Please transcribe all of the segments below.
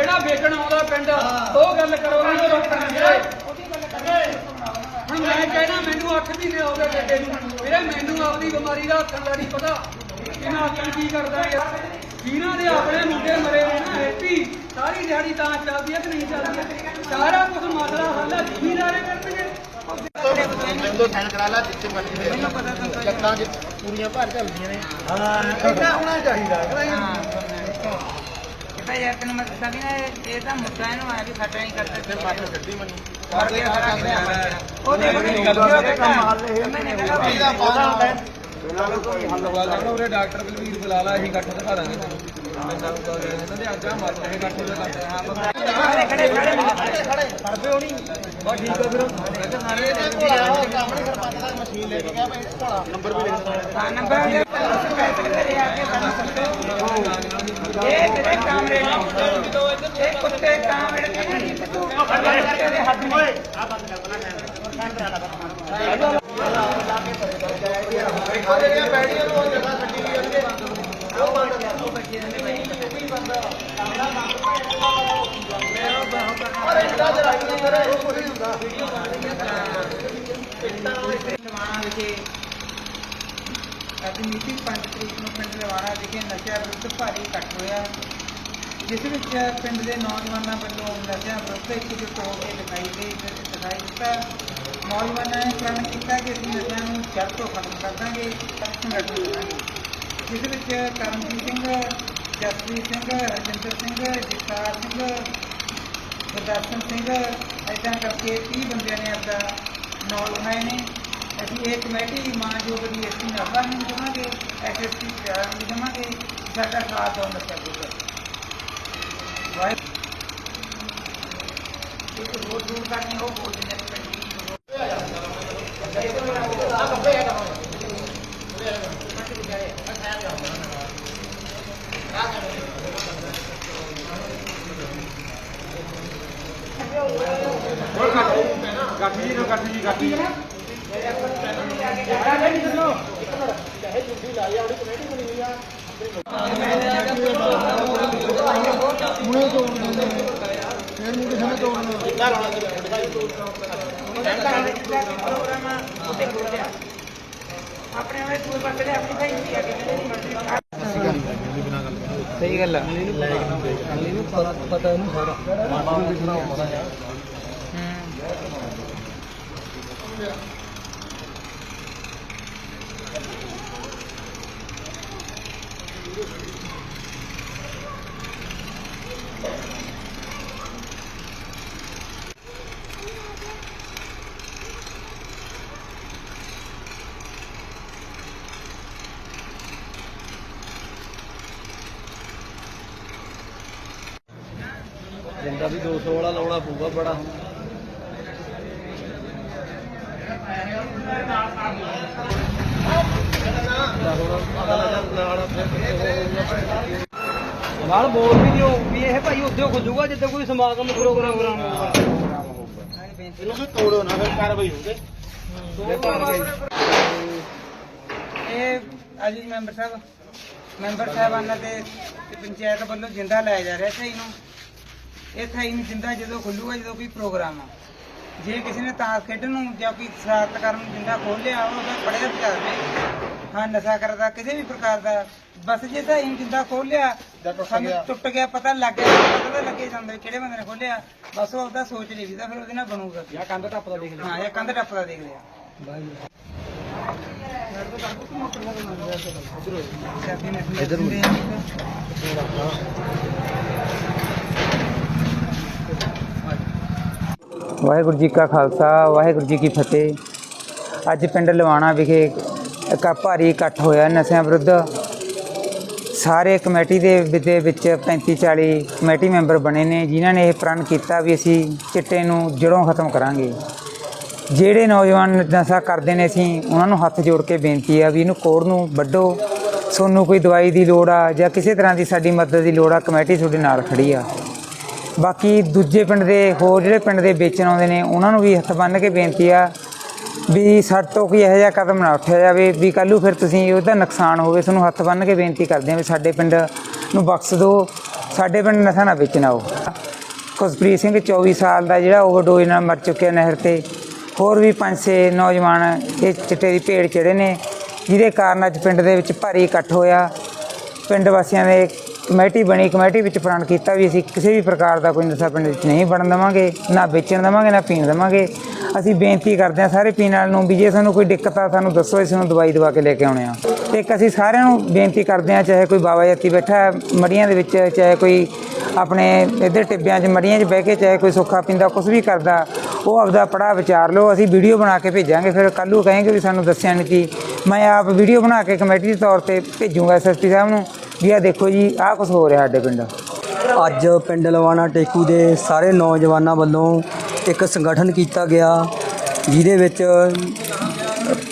ਜਿਹੜਾ ਵੇਚਣ ਆਉਂਦਾ ਪਿੰਡ ਉਹ ਗੱਲ ਕਰੋ ਨਾ ਜੋ ਹੁਣ ਮੈਂ ਕਹਿਣਾ ਮੈਨੂੰ 8 ਮਹੀਨੇ ਹੋ ਗਏ ਬੇਟੇ ਨੂੰ। ਵੀਰੇ ਮੈਨੂੰ ਆਪਣੀ ਬਿਮਾਰੀ ਦਾ ਹੱਥਾਂ ਦਾ ਨਹੀਂ ਪਤਾ। ਕਿ ਮੈਂ ਕੀ ਕਰਦਾ ਯਾਰ ਜਿਨ੍ਹਾਂ ਦੇ ਆਪਣੇ ਮੁੰਡੇ ਮਰੇ ਹੋਏ ਨਾ ਹੈਪੀ ਸਾਰੀ ਦਿਹਾੜੀ ਤਾਂ ਚੱਲਦੀ ਹੈ ਕਿ ਨਹੀਂ ਚੱਲਦੀ ਹੈ? ਸਾਰਾ ਕੁਝ ਮਸਲਾ ਹੱਲ ਹੈ ਜ਼ਿਮੀਦਾਰੇ ਕਰਨਗੇ। ਮੈਨੂੰ ਸਾਈਨ ਕਰਾ ਲਾ ਜਿੱਥੇ ਮਰਜ਼ੀ ਦੇ ਮੈਨੂੰ ਪਤਾ ਤਾਂ ਚੱਕਾਂ ਚ ਪੂਰੀਆਂ ਭਰ ਚੱਲਦੀਆਂ ਨੇ। ਇਹਦਾ ਹੋਣਾ ਚਾਹੀਦਾ। ਤਾਂ ਯਾਰ ਤੈਨੂੰ ਮੈਂ ਦੱਸਾਂ ਵੀ ਨਾ ਇਹ ਇਹ ਤਾਂ ਮੁੱਦਾ ਇਹਨੂੰ ਆਇਆ ਵੀ ਖੱਟਾ ਨਹੀਂ ਕਰਦਾ ਫਿਰ ਮਾਰ ਛੱਡੀ ਮੈਨੂੰ ਕਰ ਗਿਆ ਸਾਰਾ ਉਹ ਦੇਖ ਨਹੀਂ ਗੱਲ ਤੇ ਕੰਮ ਹਾਲ ਇਹ ਮੈਨੇ ਕਹਾ ਇਹਦਾ ਪਤਾ ਹੁੰਦਾ ਉਹਨੇ ਡਾਕਟਰ ਬਲਵੀਰ ਬੁਲਾ ਲਾ ਅਸੀਂ ਇਕੱਠ ਦਿਖਾ ਦਾਂਗੇ। ਇਹਨਾਂ ਦੇ ਅੱਜ ਆ ਮਰ ਰਹੇ ਇਕੱਠ ਦੇ ਕਰਦੇ ਹਾਂ ਪਤਾ ਖੜੇ ਖੜੇ ਖੜੇ ਕਰਦੇ ਹੋਣੀ ਬਸ ਠੀਕ ਆ ਫਿਰ ਮੈਂ ਕਿਹਾ ਸਾਰੇ ਕੰਮ ਨਹੀਂ ਸਰਪੰਚ ਦਾ ਮਸ਼ੀਨ ਲੈ ਕੇ ਗਿਆ ਭਾਈ ਭੋਲਾ ਨੰਬਰ ਵੀ ਲਿਖ ਦਿੱਤਾ ਹਾਂ ਨੰਬਰ ਦੇ ਪੈਸੇ ਤੇਰੇ ਆ ਕੇ ਬਣ ਸਕਦੇ ਇਹ ਤੇਰੇ ਕਾਮਰੇ ਨੇ ਇਹ ਕੁੱਤੇ ਕਾਮਰੇ ਨੇ ਨਹੀਂ ਤੇ ਤੂੰ ਕੁੱਤੇ ਦੇ ਹੱਥ ਨੇ ਦੇਖੋ ਜਿਹੜੀਆਂ ਬੈੜੀਆਂ ਨੂੰ ਉਹ ਜਗ੍ਹਾ ਛੱਡੀ ਗਈ ਪਰ ਇੰਦਾ ਦੇ ਰੱਖ ਦੇ ਉਹ ਕੁਝ ਨਹੀਂ ਹੁੰਦਾ ਲਵਾਣਾ ਵਿਖੇ ਅੱਜ ਮੀਟਿੰਗ 5 ਤਰੀਕ ਨੂੰ ਪਿੰਡ ਲਵਾਣਾ ਵਿਖੇ ਨਸ਼ਾ ਵਿਰੁੱਧ ਭਾਰੀ ਇਕੱਠ ਹੋਇਆ ਜਿਸ ਵਿੱਚ ਪਿੰਡ ਦੇ ਨੌਜਵਾਨਾਂ ਵੱਲੋਂ ਨਸ਼ਾ ਵਿਰੁੱਧ ਇੱਕ ਹੋ ਕੇ ਦਿਖਾਈ ਦੇ ਦਿਖਾਈ ਦਿੱਤਾ ਨੌਜਵਾਨਾਂ ਨੇ ਪ੍ਰਣ ਕੀਤਾ ਕਿ ਅਸੀਂ ਨਸ਼ਿਆਂ ਨੂੰ ਜੜ ਤੋਂ ਖਤਮ ਕਰ ਦਾਂਗੇ ਸੰਗਠਨ ਕਰਾਂਗੇ ਜਿਸ ਵਿੱਚ ਕਰਮਜੀਤ ਸਿੰਘ, ਜਸਪ੍ਰੀਤ ਸਿੰਘ, ਰਜਿੰਦਰ ਸਿੰਘ, ਜਗਤਾਰ ਸਿੰਘ ਗੁਰਦਰਸ਼ਨ ਸਿੰਘ, ਏਦਾਂ ਕਰਕੇ 30 ਬੰਦਿਆਂ ਨੇ ਆਪਦਾ ਨਾਲ ਬਣਾਏ ਨੇ। ਅਸੀਂ ਇਹ ਕਮੇਟੀ, ਮਾਨਯੋਗ ਦੀ ਐਸਪੀ ਨਾਭਾ ਨੂੰ ਦੇਵਾਂਗੇ, ਐਸਐਸਪੀ ਪਿਆਰ ਨੂੰ ਦੇਵਾਂਗੇ, ਸਾਡਾ ਸਾਥ ਹੋਣ ਕਰੂਗਾ ਵਾਹਿਗੁਰੂ। ਵਾਹਿ ਇੱਕ ਰੋਡ ਦੂਰ ਕਰਨੀ ਉਹ ਬੋਲਦੇ ਨੇ ਨੂੰ। ਆਪਣੇ ਆਪਣੇ ਕੋਈ ਬੰਦੇ ਆਪਣੀ ਭਾਈ ਨਹੀਂ ਆ ਕੇ ਜਿਹੜੀ ਮਰਜ਼ੀ ਸਹੀ ਗੱਲ ਆ ਇਹਨੂੰ ਪਤਾ ਪਤਾ ਇਹਨੂੰ ਸਾਰਾ ਜਿੰਦਾ ਵੀ 200 ਵਾਲਾ ਲਾਉਣਾ ਪਊਗਾ ਬੜਾ ਹੁਣ ਨਾਲ ਬੋਲ ਵੀ ਦਿਓ ਵੀ ਇਹ ਭਾਈ ਉੱਥੇ ਖੁੱਲੂਗਾ ਜਿੱਥੇ ਕੋਈ ਸਮਾਗਮ ਪ੍ਰੋਗਰਾਮ ਹੋਊਗਾ। ਇਹਨੂੰ ਵੀ ਤੋੜੋ ਨਾ ਫਿਰ ਕਾਰਵਾਈ ਹੋਊਗੀ। ਇਹ ਅਜੀ ਮੈਂਬਰ ਸਾਹਿਬ ਮੈਂਬਰ ਸਾਹਿਬਾਨਾਂ ਦੇ ਤੇ ਪੰਚਾਇਤ ਵੱਲੋਂ ਜਿੰਦਾ ਲਾਇਆ ਜਾ ਰਿਹਾ ਥਾਈ ਨੂੰ। ਇਹ ਥਾਈ ਨੂੰ ਜਿੰਦਾ ਜਦੋਂ ਖੁੱਲੂਗਾ ਜਦੋਂ ਕੋਈ ਪ੍ਰੋਗਰਾਮ ਆ। ਜੇ ਕਿਸੇ ਨੇ ਤਾਸ਼ ਖੇਡਣ ਨੂੰ ਜਾਂ ਕੋਈ ਸ਼ਰਾਰਤ ਕਰਨ ਨੂੰ ਜਿੰਦਾ ਖੋਲ ਲਿਆ ਉਹਦਾ ਫੜਿਆ ਵਿਚਾਰ ਹਾਂ ਨਸ਼ਾ ਕਰਦਾ ਕਿਸੇ ਵੀ ਪ੍ਰਕਾਰ ਦਾ। ਬਸ ਜੇ ਤਾਂ ਇਹਨੂੰ ਜਿੰਦਾ ਖੋਲ ਲਿਆ ਜਾਂ ਟੁੱਟ ਸਾਨੂੰ ਗਿਆ। ਟੁੱਟ ਗਿਆ ਪਤਾ ਲੱਗ ਗਿਆ ਪਤਾ ਤਾਂ ਲੱਗੇ ਜਾਂਦਾ ਵੀ ਕਿਹੜੇ ਬੰਦੇ ਨੇ ਖੋਲਿਆ। ਬਸ ਉਹ ਉਹਦਾ ਸੋਚ ਲਈ ਵੀ ਤਾਂ ਫਿਰ ਉਹਦੇ ਨਾਲ ਬਣੂਗਾ। ਜਾਂ ਕੰਧ ਟੱਪਦਾ ਦੇਖ ਹਾਂ ਇਹ ਕੰਧ ਟੱਪਦਾ ਦੇਖ ਲਿਆ। ਇਧਰ ਵਾਹਿਗੁਰੂ ਜੀ ਕਾ ਖਾਲਸਾ ਵਾਹਿਗੁਰੂ ਜੀ ਕੀ ਫਤਿਹ। ਅੱਜ ਪਿੰਡ ਲਵਾਣਾ ਵਿਖੇ ਇੱਕ ਭਾਰੀ ਇਕੱਠ ਹੋਇਆ ਨਸ਼ਿਆਂ ਵਿਰੁੱਧ। ਸਾਰੇ ਕਮੇਟੀ ਦੇ ਵਿ- ਦੇ ਵਿੱਚ 35 40 ਕਮੇਟੀ ਮੈਂਬਰ ਬਣੇ ਨੇ, ਜਿਨ੍ਹਾਂ ਨੇ ਇਹ ਪ੍ਰਣ ਕੀਤਾ ਵੀ ਅਸੀਂ ਚਿੱਟੇ ਨੂੰ ਜੜੋਂ ਖਤਮ ਕਰਾਂਗੇ। ਜਿਹੜੇ ਨੌਜਵਾਨ ਨਸ਼ਾ ਕਰਦੇ ਨੇ ਅਸੀਂ, ਉਹਨਾਂ ਨੂੰ ਹੱਥ ਜੋੜ ਕੇ ਬੇਨਤੀ ਆ ਵੀ ਇਹਨੂੰ ਕੋੜ ਨੂੰ ਵੱਢੋ। ਤੁਹਾਨੂੰ ਕੋਈ ਦਵਾਈ ਦੀ ਲੋੜ ਆ ਜਾਂ ਕਿਸੇ ਤਰ੍ਹਾਂ ਦੀ ਸਾਡੀ ਮਦਦ ਦੀ ਲੋੜ ਆ, ਕਮੇਟੀ ਤੁਹਾਡੇ ਨਾਲ ਖੜੀ ਆ। ਬਾਕੀ ਦੂਜੇ ਪਿੰਡ ਦੇ, ਹੋਰ ਜਿਹੜੇ ਪਿੰਡ ਦੇ ਵੇਚਣ ਆਉਂਦੇ ਨੇ, ਉਹਨਾਂ ਨੂੰ ਵੀ ਹੱਥ ਬੰਨ੍ਹ ਕੇ ਬੇਨਤੀ ਆ ਵੀ ਸਾਡੇ ਤੋਂ ਕੋਈ ਇਹੋ ਜਿਹਾ ਕਦਮ ਨਾ ਉੱਠਿਆ ਜਾਵੇ ਵੀ ਕੱਲ੍ਹ ਨੂੰ ਫਿਰ ਤੁਸੀਂ ਉਹਦਾ ਨੁਕਸਾਨ ਹੋਵੇ, ਤੁਹਾਨੂੰ ਹੱਥ ਬੰਨ੍ਹ ਕੇ ਬੇਨਤੀ ਕਰਦੇ ਹਾਂ ਵੀ ਸਾਡੇ ਪਿੰਡ ਨੂੰ ਬਖਸ਼ ਦਿਓ, ਸਾਡੇ ਪਿੰਡ ਨਸ਼ਾ ਨਾ ਵੇਚਣਾ ਆਓ। ਖੁਸ਼ਪ੍ਰੀਤ ਸਿੰਘ 24 ਸਾਲ ਦਾ ਜਿਹੜਾ ਓਵਰਡੋਜ਼ ਨਾਲ ਮਰ ਚੁੱਕਿਆ ਨਹਿਰ ਤੇ, ਹੋਰ ਵੀ ਪੰਜ ਛੇ ਨੌਜਵਾਨ ਇਹ ਚਿੱਟੇ ਦੀ ਭੇੜ ਚੜੇ ਨੇ, ਜਿਹਦੇ ਕਾਰਨ ਅੱਜ ਪਿੰਡ ਦੇ ਵਿੱਚ ਭਾਰੀ ਇਕੱਠ ਹੋਇਆ। ਪਿੰਡ ਵਾਸੀਆਂ ਨੇ ਕਮੇਟੀ ਬਣੀ, ਕਮੇਟੀ ਵਿੱਚ ਪ੍ਰਣ ਕੀਤਾ ਵੀ ਅਸੀਂ ਕਿਸੇ ਵੀ ਪ੍ਰਕਾਰ ਦਾ ਕੋਈ ਨਸ਼ਾ ਪਿੰਡ ਵਿੱਚ ਨਹੀਂ ਬਣਨ ਦੇਵਾਂਗੇ, ਨਾ ਵੇਚਣ ਦੇਵਾਂਗੇ, ਨਾ ਪੀਣ ਦੇਵਾਂਗੇ। ਅਸੀਂ ਬੇਨਤੀ ਕਰਦੇ ਹਾਂ ਸਾਰੇ ਪੀਣ ਵਾਲਿਆਂ ਨੂੰ ਵੀ ਜੇ ਸਾਨੂੰ ਕੋਈ ਦਿੱਕਤ ਆ, ਸਾਨੂੰ ਦੱਸੋ ਇਸ ਨੂੰ ਦਵਾਈ ਦਵਾ ਕੇ ਲੈ ਕੇ ਆਉਣੇ ਆ ਤੇ ਇੱਕ ਅਸੀਂ ਸਾਰਿਆਂ ਨੂੰ ਬੇਨਤੀ ਕਰਦੇ ਹਾਂ, ਚਾਹੇ ਕੋਈ ਬਾਬਾ ਜੱਤੀ ਬੈਠਾ ਮੜੀਆਂ ਦੇ ਵਿੱਚ, ਚਾਹੇ ਕੋਈ ਆਪਣੇ ਇੱਧਰ ਟਿੱਬਿਆਂ 'ਚ, ਮੜੀਆਂ 'ਚ ਬਹਿ ਕੇ, ਚਾਹੇ ਕੋਈ ਸੁੱਖਾ ਪੀਂਦਾ ਕੁਝ ਵੀ ਕਰਦਾ, ਉਹ ਆਪਦਾ ਪੜਾ ਵਿਚਾਰ ਲਓ, ਅਸੀਂ ਵੀਡੀਓ ਬਣਾ ਕੇ ਭੇਜਾਂਗੇ। ਫਿਰ ਕੱਲ੍ਹ ਨੂੰ ਕहेंगे ਵੀ ਸਾਨੂੰ ਦੱਸਿਆ ਨਹੀਂ ਕਿ ਮੈਂ ਆਪ ਵੀਡੀਓ ਬਣਾ ਕੇ ਕਮੇਟੀ ਦੇ ਤੌਰ ਤੇ ਭੇਜੂਗਾ ਐਸਐਸਪੀ ਸਾਹਿਬ ਨੂੰ, ਵੀ ਆ ਦੇਖੋ ਜੀ, ਆਹ ਕੁਝ ਹੋ ਰਿਹਾ ਸਾਡੇ ਪਿੰਡ। ਅੱਜ ਪਿੰਡ ਲਵਾਣਾ ਟੇਕੂ ਦੇ ਸਾਰੇ ਨੌਜਵਾਨਾਂ ਵੱਲੋਂ ਇੱਕ ਸੰਗਠਨ ਕੀਤਾ ਗਿਆ, ਜਿਹਦੇ ਵਿੱਚ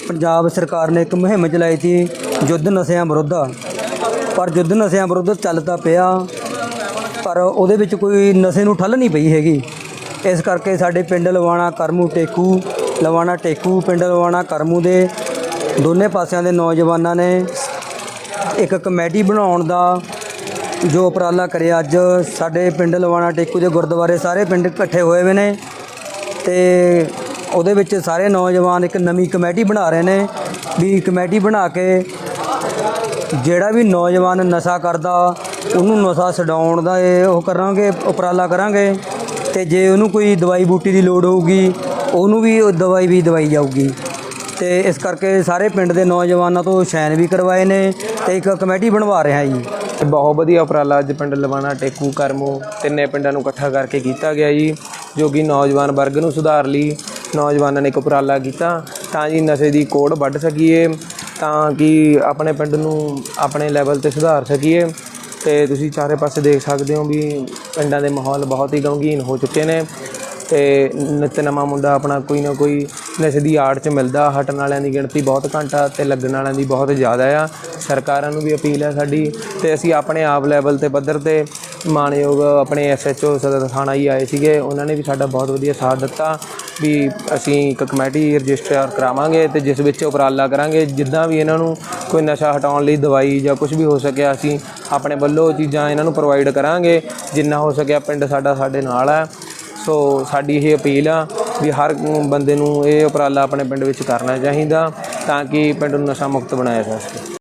ਪੰਜਾਬ ਸਰਕਾਰ ਨੇ ਇੱਕ ਮੁਹਿੰਮ ਚਲਾਈ ਸੀ, ਯੁੱਧ ਨਸ਼ਿਆਂ ਵਿਰੁੱਧ। ਪਰ ਯੁੱਧ ਨਸ਼ਿਆਂ ਵਿਰੁੱਧ ਚੱਲਦਾ ਪਿਆ, ਪਰ ਉਹਦੇ ਵਿੱਚ ਕੋਈ ਨਸ਼ੇ ਨੂੰ ਠੱਲ ਨਹੀਂ ਪਈ ਹੈਗੀ। ਇਸ ਕਰਕੇ ਸਾਡੇ ਪਿੰਡ ਲਵਾਣਾ, ਕਰਮੂ, ਟੇਕੂ, ਲਵਾਣਾ, ਟੇਕੂ, ਪਿੰਡ ਲਵਾਣਾ, ਕਰਮੂ ਦੇ ਦੋਨੇ ਪਾਸਿਆਂ ਦੇ ਨੌਜਵਾਨਾਂ ਨੇ ਇੱਕ ਕਮੇਟੀ ਬਣਾਉਣ ਦਾ ਜੋ ਉਪਰਾਲਾ ਕਰਿਆ। ਅੱਜ ਸਾਡੇ ਪਿੰਡ ਲਵਾਣਾ, ਟੇਕੂ ਦੇ ਗੁਰਦੁਆਰੇ ਸਾਰੇ ਪਿੰਡ ਇਕੱਠੇ ਹੋਏ ਹੋਏ ਨੇ। ਤੇ ਉਹਦੇ ਵਿੱਚ ਸਾਰੇ ਨੌਜਵਾਨ ਇੱਕ ਨਵੀਂ ਕਮੇਟੀ ਬਣਾ ਰਹੇ ਨੇ, ਵੀ ਕਮੇਟੀ ਬਣਾ ਕੇ ਜਿਹੜਾ ਵੀ ਨੌਜਵਾਨ ਨਸ਼ਾ ਕਰਦਾ, ਉਹਨੂੰ ਨਸ਼ਾ ਛਡਾਉਣ ਦਾ ਇਹ ਉਹ ਕਰਾਂਗੇ, ਉਪਰਾਲਾ ਕਰਾਂਗੇ ਤੇ ਜੇ ਉਹਨੂੰ ਕੋਈ ਦਵਾਈ ਬੂਟੀ ਦੀ ਲੋੜ ਹੋਊਗੀ, ਉਹਨੂੰ ਵੀ ਉਹ ਦਵਾਈ ਵੀ ਦਵਾਈ ਜਾਊਗੀ। ਤੇ ਇਸ ਕਰਕੇ ਸਾਰੇ ਪਿੰਡ ਦੇ ਨੌਜਵਾਨਾਂ ਤੋਂ ਸ਼ੈਨ ਵੀ ਕਰਵਾਏ ਨੇ ਤੇ ਇੱਕ ਕਮੇਟੀ ਬਣਵਾ ਰਿਹਾ ਜੀ। ਬਹੁਤ ਵਧੀਆ ਉਪਰਾਲਾ ਅੱਜ ਪਿੰਡ ਲਵਾਣਾ ਟੇਕੂ ਕਰਮੋ ਤਿੰਨੇ ਪਿੰਡਾਂ ਨੂੰ ਇਕੱਠਾ ਕਰਕੇ ਕੀਤਾ ਗਿਆ ਜੀ। ਜੋ ਕਿ ਨੌਜਵਾਨ ਵਰਗ ਨੂੰ ਸੁਧਾਰ ਲਈ ਨੌਜਵਾਨਾਂ ਨੇ ਇੱਕ ਉਪਰਾਲਾ ਕੀਤਾ, ਤਾਂ ਜੀ ਨਸ਼ੇ ਦੀ ਕੋੜ ਵੱਢ ਸਕੀਏ, ਤਾਂ ਕਿ ਆਪਣੇ ਪਿੰਡ ਨੂੰ ਆਪਣੇ ਲੈਵਲ ਤੇ ਸੁਧਾਰ ਸਕੀਏ। ਅਤੇ ਤੁਸੀਂ ਚਾਰੇ ਪਾਸੇ ਦੇਖ ਸਕਦੇ ਹੋ ਵੀ ਪਿੰਡਾਂ ਦੇ ਮਾਹੌਲ ਬਹੁਤ ਹੀ ਗਮਗੀਨ ਹੋ ਚੁੱਕੇ ਨੇ। ਅਤੇ ਨਿੱਤ ਨਵਾਂ ਮੁੰਡਾ ਆਪਣਾ ਕੋਈ ਨਾ ਕੋਈ ਨਸ਼ੇ ਦੀ ਆੜ 'ਚ ਮਿਲਦਾ, ਹਟਣ ਵਾਲਿਆਂ ਦੀ ਗਿਣਤੀ ਬਹੁਤ ਘੱਟ ਆ ਅਤੇ ਲੱਗਣ ਵਾਲਿਆਂ ਦੀ ਬਹੁਤ ਜ਼ਿਆਦਾ ਆ। ਸਰਕਾਰਾਂ ਨੂੰ ਵੀ ਅਪੀਲ ਹੈ ਸਾਡੀ ਅਤੇ ਅਸੀਂ ਆਪਣੇ ਆਪ ਲੈਵਲ ਤੇ ਪੱਧਰ ਤੇ ਮਾਨਯੋਗ ਆਪਣੇ ਐਸਐਚਓ ਸਦਰ ਥਾਣਾ ਹੀ ਆਏ ਸੀਗੇ, ਉਹਨਾਂ ਨੇ ਵੀ ਸਾਡਾ ਬਹੁਤ ਵਧੀਆ ਸਾਥ ਦਿੱਤਾ ਵੀ ਅਸੀਂ ਇੱਕ ਕਮੇਟੀ ਰਜਿਸਟਰ ਕਰਾਵਾਂਗੇ ਤੇ ਜਿਸ ਵਿੱਚ ਉਪਰਾਲਾ ਕਰਾਂਗੇ, ਜਿੱਦਾਂ ਵੀ ਇਹਨਾਂ ਨੂੰ ਕੋਈ ਨਸ਼ਾ ਹਟਾਉਣ ਲਈ ਦਵਾਈ ਜਾਂ ਕੁਝ ਵੀ ਹੋ ਸਕਿਆ ਅਸੀਂ ਆਪਣੇ ਵੱਲੋਂ ਚੀਜ਼ਾਂ ਇਹਨਾਂ ਨੂੰ ਪ੍ਰੋਵਾਈਡ ਕਰਾਂਗੇ, ਜਿੰਨਾ ਹੋ ਸਕਿਆ ਪਿੰਡ ਸਾਡਾ ਸਾਡੇ ਨਾਲ ਹੈ। ਸੋ ਸਾਡੀ ਇਹ ਅਪੀਲ ਆ ਵੀ ਹਰ ਬੰਦੇ ਨੂੰ ਇਹ ਉਪਰਾਲਾ ਆਪਣੇ ਪਿੰਡ ਵਿੱਚ ਕਰਨਾ ਚਾਹੀਦਾ ਤਾਂ ਕਿ ਪਿੰਡ ਨੂੰ ਨਸ਼ਾ ਮੁਕਤ ਬਣਾਇਆ ਜਾ ਸਕੇ।